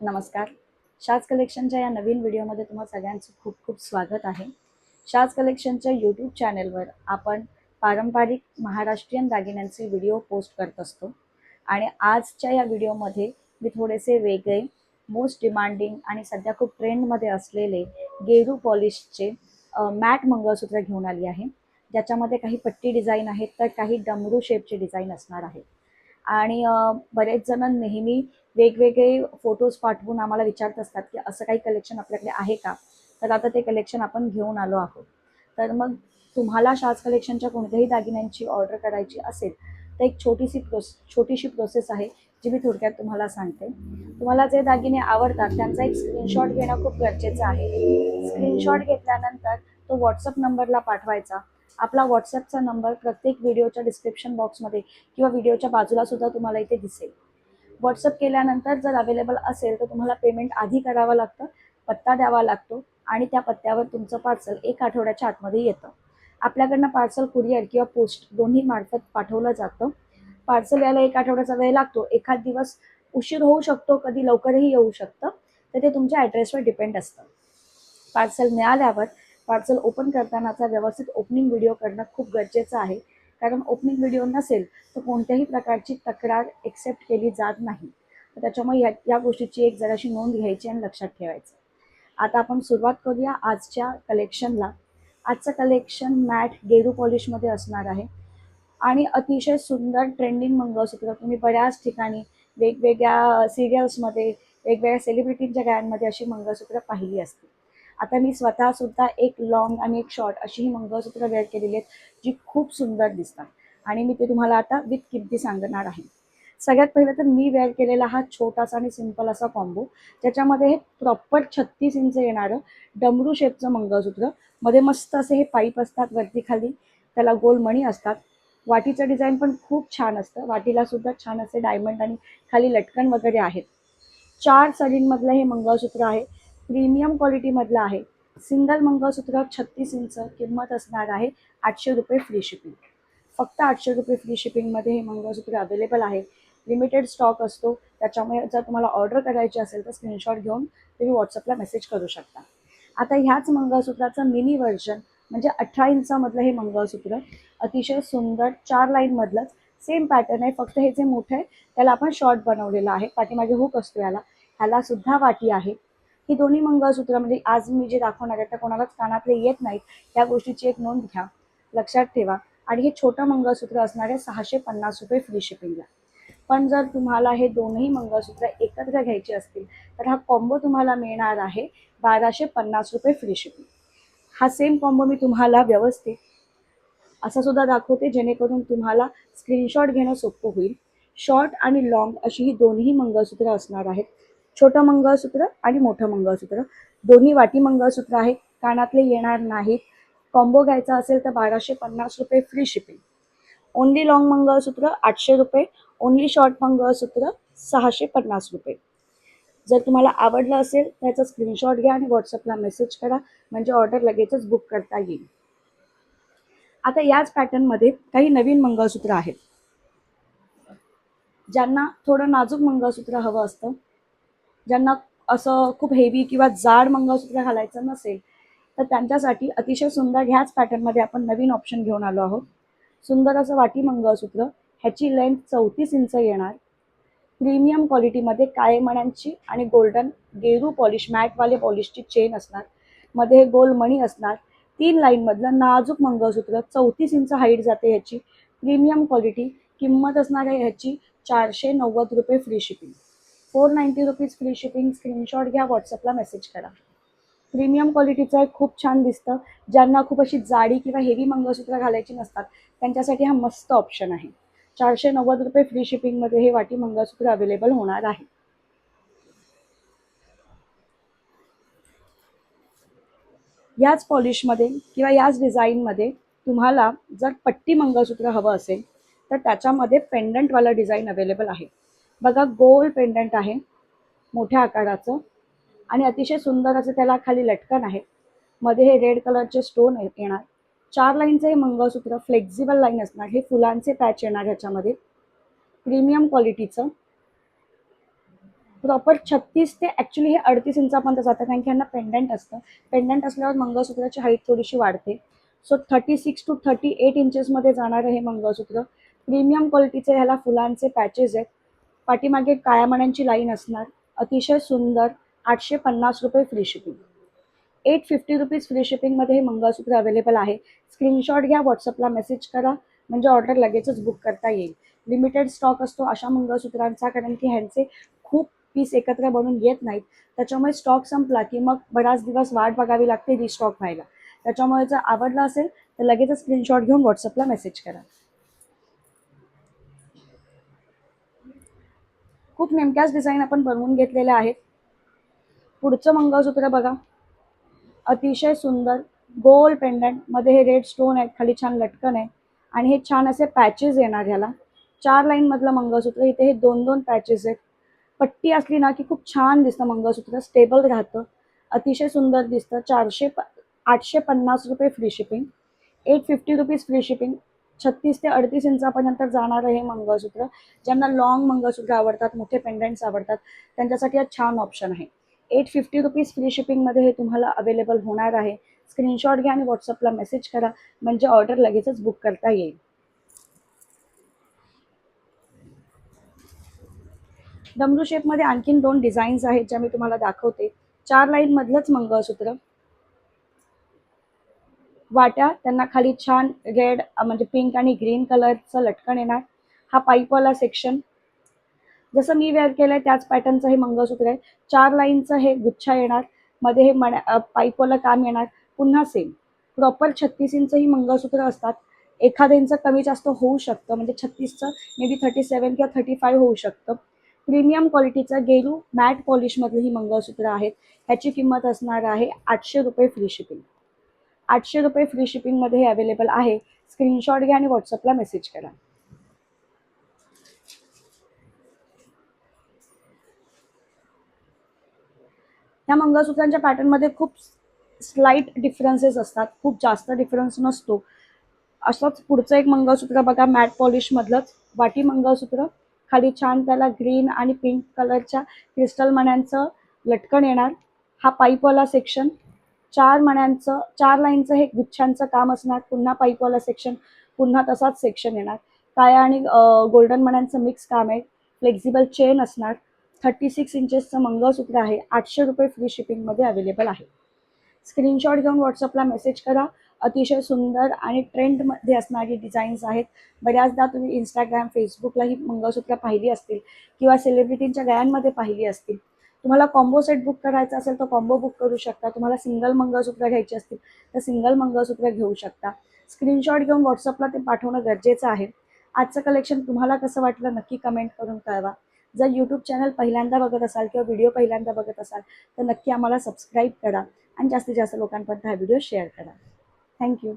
नमस्कार. शाज कलेक्शनच्या या नवीन व्हिडिओमध्ये तुम्हा सगळ्यांचं खूप खूप स्वागत आहे. शाज कलेक्शनच्या यूट्यूब चॅनेलवर आपण पारंपरिक महाराष्ट्रीयन दागिन्यांचे व्हिडिओ पोस्ट करत असतो. आणि आजच्या या व्हिडिओमध्ये मी थोडेसे वेगळे मोस्ट डिमांडिंग आणि सध्या खूप ट्रेंडमध्ये असलेले गेरू पॉलिशचे मॅट मंगळसूत्र घेऊन आली आहे. ज्याच्यामध्ये काही पट्टी डिझाईन आहेत तर काही डमरू शेपचे डिझाईन असणार आहेत. आणि बरेच जण नेहमी वेगवेगळे फोटोज पाठवून आम्हाला विचारत असतात की असं काही कलेक्शन आपल्याकडे आहे का? तर आता ते कलेक्शन आपण घेऊन आलो आहोत. तर मग तुम्हाला शाज कलेक्शनच्या कोणत्याही दागिन्यांची ऑर्डर करायची असेल तर एक छोटीशी प्रोस छोटीशी प्रोसेस आहे जी मी थोडक्यात तुम्हाला सांगते. तुम्हाला जे दागिने आवडतात त्यांचा एक स्क्रीनशॉट घेणं खूप गरजेचं आहे. स्क्रीनशॉट घेतल्यानंतर तो व्हॉट्सअप नंबरला पाठवायचा. आपला व्हॉट्सअपचा नंबर प्रत्येक व्हिडिओच्या डिस्क्रिप्शन बॉक्समध्ये किंवा व्हिडिओच्या बाजूला सुद्धा तुम्हाला इथे दिसेल. व्हॉट्सअप केल्यानंतर जर अवेलेबल असेल तर तुम्हाला पेमेंट आधी करावं लागतं पत्ता द्यावा लागतो आणि त्या पत्त्यावर तुमचं पार्सल एक आठवड्याच्या आतमध्ये येतं. आपल्याकडनं पार्सल कुरिअर किंवा पोस्ट दोन्ही मार्फत पाठवलं जातं. पार्सल यायला एक आठवड्याचा वेळ लागतो. एखाद दिवस उशीर होऊ शकतो कधी लवकरही येऊ शकतं. तर ते तुमच्या ॲड्रेसवर डिपेंड असतं. पार्सल मिळाल्यावर पार्सल ओपन करतानाचा व्यवस्थित ओपनिंग व्हिडिओ करणं खूप गरजेचं आहे. कारण ओपनिंग व्हिडिओ नसेल तर कोणत्याही प्रकारची तक्रार एक्सेप्ट केली जात नाही. तर त्याच्यामुळे या या गोष्टीची एक जराशी नोंद घ्यायची आणि लक्षात ठेवायचं. आता आपण सुरुवात करूया आजच्या कलेक्शनला आजचं कलेक्शन मॅट गेरू पॉलिशमध्ये असणार आहे. आणि अतिशय सुंदर ट्रेंडिंग मंगळसूत्र. तुम्ही बऱ्याच ठिकाणी वेगवेगळ्या सिरियल्समध्ये वेगवेगळ्या सेलिब्रिटींच्या गायांमध्ये अशी मंगळसूत्र पाहिली असतील. आता मी स्वतः सुद्धा एक लॉंग आणि एक शॉर्ट अशी ही मंगळसूत्र वेअर केलेली आहेत जी खूप सुंदर दिसतात. आणि मी ते तुम्हाला आता विथ किमती सांगणार आहे. सगळ्यात पहिलं तर मी वेअर केलेला हा छोटासा आणि सिंपल असा कॉम्बो ज्याच्यामध्ये हे प्रॉपर छत्तीस इंच येणारं डमरू शेपचं मंगळसूत्र. मध्ये मस्त असे हे पाईप असतात वरती खाली त्याला गोल मणी असतात. वाटीचं डिझाईन पण खूप छान असतं. वाटीला सुद्धा छान असे डायमंड आणि खाली लटकन वगैरे आहेत. चार सडींमधलं हे मंगळसूत्र आहे. प्रीमियम क्वालिटीमधलं आहे. सिंगल मंगळसूत्र छत्तीस इंच किंमत असणार आहे आठशे रुपये फ्री शिपिंग फक्त आठशे रुपये फ्री शिपिंगमध्ये हे मंगळसूत्र अवेलेबल आहे. लिमिटेड स्टॉक असतो. त्याच्यामुळे जर तुम्हाला ऑर्डर करायची असेल तर स्क्रीनशॉट घेऊन तुम्ही व्हॉट्सअपला मेसेज करू शकता. आता ह्याच मंगळसूत्राचं मिनी व्हर्जन म्हणजे अठरा इंचामधलं हे मंगळसूत्र अतिशय सुंदर चार लाईनमधलंच सेम पॅटर्न आहे. फक्त हे जे मोठं आहे त्याला आपण शॉर्ट बनवलेलं आहे. पाठीमागे हुक असतो याला. ह्याला सुद्धा वाटी आहे. ही दोन्ही मंगळसूत्र म्हणजे आज मी जे दाखवणार आहे त्या कोणालाच कानातले येत नाहीत या गोष्टीची एक नोंद घ्या. लक्षात ठेवा. आणि हे छोटं मंगळसूत्र असणारे सहाशे पन्नास रुपये फ्री शिपिंगला पण जर तुम्हाला हे दोनही मंगळसूत्र एकत्र घ्यायचे असतील तर हा कॉम्बो तुम्हाला मिळणार आहे बाराशे पन्नास रुपये फ्री शिपिंग हा सेम कॉम्बो मी तुम्हाला व्यवस्थित असं सुद्धा दाखवते जेणेकरून तुम्हाला स्क्रीनशॉट घेणं सोपं होईल. शॉर्ट आणि लॉंग अशी ही दोन्ही मंगळसूत्र असणार आहेत. छोटं मंगळसूत्र आणि मोठं मंगळसूत्र. दोन्ही वाटी मंगळसूत्र आहेत कानातले येणार नाहीत. कॉम्बो घ्यायचा असेल तर बाराशे पन्नास रुपये free shipping only long mangalsutra आठशे रुपये. ओनली शॉर्ट मंगळसूत्र सहाशे पन्नास रुपये. जर तुम्हाला आवडलं असेल त्याचा स्क्रीनशॉट घ्या आणि व्हॉट्सअपला मेसेज करा. म्हणजे ऑर्डर लगेचच बुक करता येईल. आता याच पॅटर्नमध्ये काही नवीन मंगळसूत्र आहेत. ज्यांना थोडं नाजूक मंगळसूत्र हवं असतं ज्यांना असं खूप हेवी किंवा जाड मंगळसूत्र घालायचं नसेल तर त्यांच्यासाठी अतिशय सुंदर ह्याच पॅटर्नमध्ये आपण नवीन ऑप्शन घेऊन आलो आहोत. सुंदर असं वाटी मंगळसूत्र ह्याची लेंथ चौतीस इंच येणार. प्रीमियम क्वालिटीमध्ये काळे मण्यांची आणि गोल्डन गेरू पॉलिश मॅटवाले पॉलिशची चेन असणार. मध्ये हे गोल मणी असणार. तीन लाईनमधलं नाजूक मंगळसूत्र चौतीस इंच हाईट जाते ह्याची. प्रीमियम क्वालिटी किंमत असणार आहे ह्याची चारशे नव्वद रुपये free shipping four ninety rupees free shipping screenshot घ्या व्हॉट्सअपला मेसेज करा. प्रीमियम क्वालिटीचं आहे खूप छान दिसतं ज्यांना खूप अशी जाडी किंवा हेवी मंगळसूत्र घालायची नसतात त्यांच्यासाठी हा मस्त ऑप्शन आहे. चारशे नव्वद रुपये फ्री शिपिंगमध्ये हे वाटी मंगळसूत्र अवेलेबल होणार आहे. याच पॉलिशमध्ये किंवा याच डिझाईनमध्ये तुम्हाला जर पट्टी मंगळसूत्र हवं असेल तर त्याच्यामध्ये पेंडंटवाला डिझाईन अवेलेबल आहे. बघा गोल पेंडंट आहे मोठ्या आकाराचं आणि अतिशय सुंदर असं त्याला खाली लटकन आहे. मध्ये हे रेड कलरचे स्टोन येणार. चार लाईनचं हे मंगळसूत्र फ्लेक्झिबल लाईन असणार. हे फुलांचे पॅच येणार ह्याच्यामध्ये. प्रीमियम क्वालिटीचं प्रॉपर छत्तीस ते ॲक्च्युली हे अडतीस इंचापर्यंत जातं कारण की ह्यांना पेंडंट असतं. पेंडंट असल्यावर मंगळसूत्राची हाईट थोडीशी वाढते. So thirty six to thirty eight इंचेसमध्ये जाणारं हे मंगळसूत्र. प्रीमियम क्वालिटीचे ह्याला फुलांचे पॅचेस आहेत. पाठीमागे काळ्या मण्यांची लाईन असणार. अतिशय सुंदर आठशे पन्नास रुपये free shipping eight fifty rupees free शिपिंगमध्ये हे मंगळसूत्र अवेलेबल आहे. स्क्रीनशॉट घ्या व्हॉट्सअपला मेसेज करा. म्हणजे ऑर्डर लगेचच बुक करता येईल. लिमिटेड स्टॉक असतो अशा मंगळसूत्रांचा कारण की ह्यांचे खूप पीस एकत्र बनून येत नाहीत. त्याच्यामुळे स्टॉक संपला की मग बराच दिवस वाट बघावी लागते रिस्टॉक व्हायला. त्याच्यामुळे जर आवडलं असेल तर लगेचच स्क्रीनशॉट घेऊन व्हॉट्सअपला मेसेज करा. खूप नेमक्याच डिझाईन आपण बनवून घेतलेल्या आहेत. पुढचं मंगळसूत्र बघा. अतिशय सुंदर गोल पेंडंटमध्ये हे रेड स्टोन आहेत. खाली छान लटकन आहे. आणि हे छान असे पॅचेस येणार ह्याला. चार लाईन मधलं मंगळसूत्र इथे हे दोन दोन पॅचेस आहेत. पट्टी असली ना की खूप छान दिसतं मंगळसूत्र. स्टेबल राहतं. अतिशय सुंदर दिसतं. चारशे प आठशे पन्नास रुपये free shipping eight fifty rupees free shipping छत्तीस ते अडतीस इंचापर्यंत जाणारं हे मंगळसूत्र ज्यांना लॉंग मंगळसूत्र आवडतात मोठे पेंडंट्स आवडतात त्यांच्यासाठी हा छान ऑप्शन आहे. एट फिफ्टी रुपीज फ्री शिपिंगमध्ये हे तुम्हाला अवेलेबल होणार आहे. स्क्रीनशॉट घ्या आणि व्हॉट्सअपला मेसेज करा म्हणजे ऑर्डर लगेचच बुक करता येईल. डमरू शेपमध्ये आणखीन दोन डिझाईन्स आहेत ज्या मी तुम्हाला दाखवते. चार लाईनमधलंच मंगळसूत्र वाट्या त्यांना खाली छान रेड म्हणजे पिंक आणि ग्रीन कलरचं लटकन येणार. हा पाईपवाला सेक्शन जसं मी वेअर केलंय त्याच पॅटर्नचं हे मंगळसूत्र आहे. चार लाईनचं हे गुच्छा येणार. मध्ये हे मण्या पाईपवाला काम येणार. पुन्हा सेम प्रॉपर छत्तीस इंचही मंगळसूत्र असतात. एखाद्यांचं कमी जास्त होऊ शकतं. म्हणजे छत्तीसचं मे बी थर्टी सेवन किंवा थर्टी फाय होऊ शकतं. प्रीमियम क्वालिटीचं गेरू मॅट पॉलिशमधली ही मंगळसूत्र आहेत. ह्याची किंमत असणार आहे आठशे रुपये फ्री शिपिंग आठशे रुपये फ्री शिपिंगमध्ये हे अवेलेबल आहे. स्क्रीनशॉट घ्या आणि व्हॉट्सअपला मेसेज करा. या मंगळसूत्रांच्या पॅटर्नमध्ये खूप स्लाईट डिफरन्सेस असतात. खूप जास्त डिफरन्स नसतो. असंच पुढचं एक मंगळसूत्र बघा मॅट पॉलिशमधलंच वाटी मंगळसूत्र. खाली छान त्याला ग्रीन आणि पिंक कलरच्या क्रिस्टल मण्यांचं लटकन येणार. हा पाईपवाला सेक्शन चार मण्यांचं चार लाईनचं हे गुच्छांचं काम असणार पुन्हा पाईपवाला सेक्शन पुन्हा तसाच सेक्शन येणार. काळ्या आणि गोल्डन मण्यांचं मिक्स काम आहे. फ्लेक्झिबल चेन असणार. थर्टी सिक्स इंचेसचं मंगळसूत्र आहे. आठशे रुपये फ्री शिपिंगमध्ये अवेलेबल आहे. स्क्रीनशॉट घेऊन व्हॉट्सअपला मेसेज करा. अतिशय सुंदर आणि ट्रेंडमध्ये असणारी डिझाईन्स आहेत. बऱ्याचदा तुम्ही इंस्टाग्राम फेसबुकला ही मंगळसूत्र पाहिली असतील किंवा सेलिब्रिटींच्या गळ्यांमध्ये पाहिली असतील. तुम्हाला कॉम्बो सेट बुक करायचा असेल तर कॉम्बो बुक करू शकता. तुम्हाला सिंगल मंगळसूत्र घ्यायची असतील तर सिंगल मंगळसूत्र घेऊ शकता. स्क्रीनशॉट घेऊन व्हॉट्सअपला ते पाठवणं गरजेचं आहे. आजचं कलेक्शन तुम्हाला कसं वाटलं नक्की कमेंट करून कळवा. जर यूट्यूब चॅनल पहिल्यांदा बघत असाल किंवा व्हिडिओ पहिल्यांदा बघत असाल तर नक्की आम्हाला सबस्क्राईब करा आणि जास्तीत जास्त लोकांपर्यंत हा व्हिडिओ शेअर करा. थँक्यू